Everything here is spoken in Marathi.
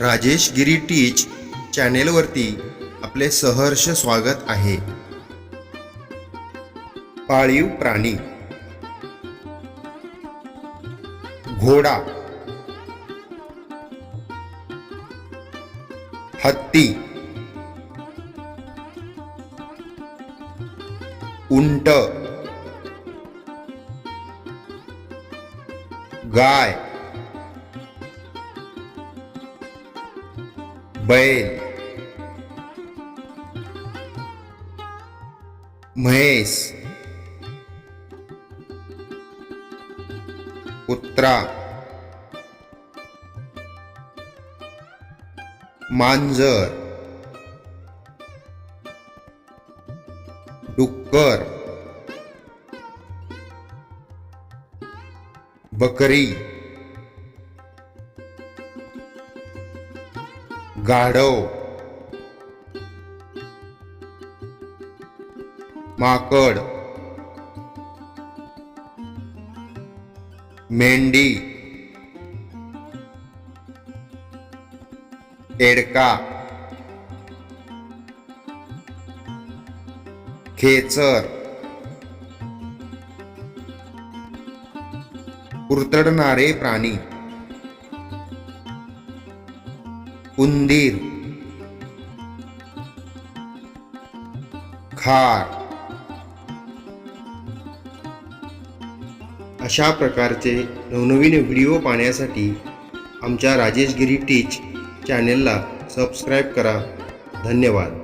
राजेश गिरी टीच चॅनेलवरती आपले सहर्ष स्वागत आहे. पाळीव प्राणी. घोडा. हत्ती. उंट. गाय. बैल म्हैस कुत्रा मांजर डुक्कर बकरी. गाढव. माकड. मेंढी. टेडका खेचर. कुरतडणारे प्राणी. उंदीर खार अशा प्रकारचे नवनवीन व्हिडिओ पाहण्यासाठी आमच्या राजेशगिरी टीच चॅनेलला सबस्क्राईब करा. धन्यवाद.